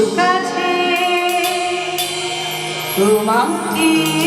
끝까지 음악이